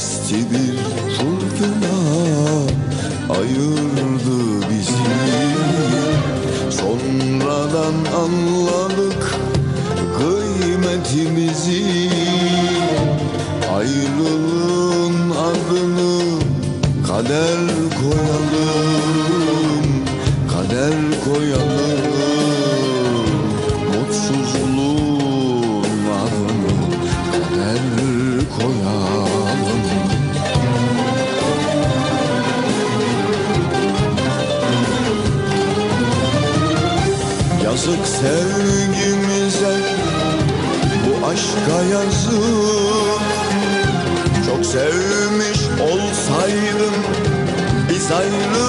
Esti bir fırtına ayırdı bizi. Sonradan anladık kıymetimizi. Ayrılığın adını kader koyalım Kader koyalım Yazık sevgimize bu aşka yazık. Çok sevmiş olsaydım biz ayrılmazdık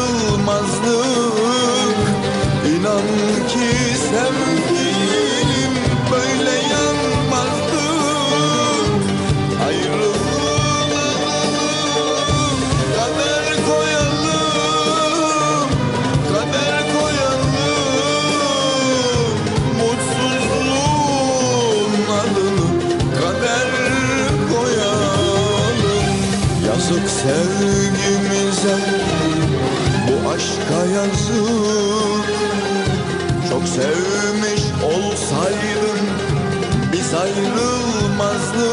sevgimize bu aşka yazık Çok sevmiş olsaydım biz ayrılmazdık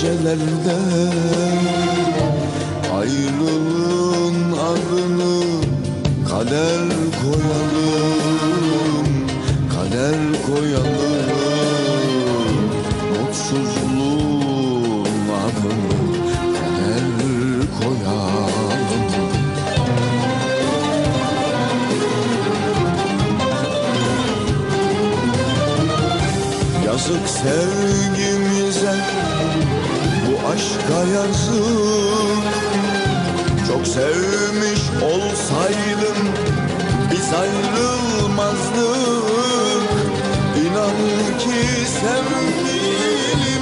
gecelerde Ayrılığın adını kader koyalım Kader koyalım. Mutsuzluğun adını kader koyalım. Yazık sevgimize aşka yazık Çok sevmiş olsaydım biz ayrılmazdık. İnan ki sevgilim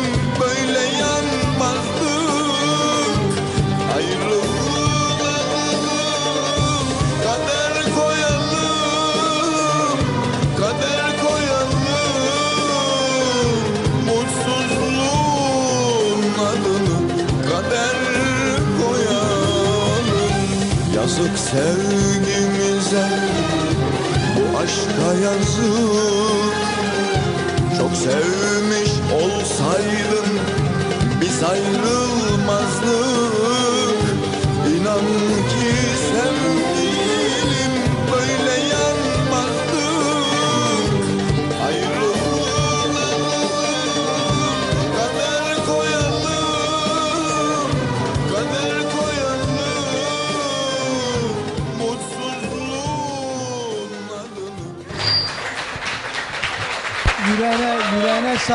Yazık sevgimize bu aşka yazık. Çok sevmiş olsaydım biz ayrılmazdık González.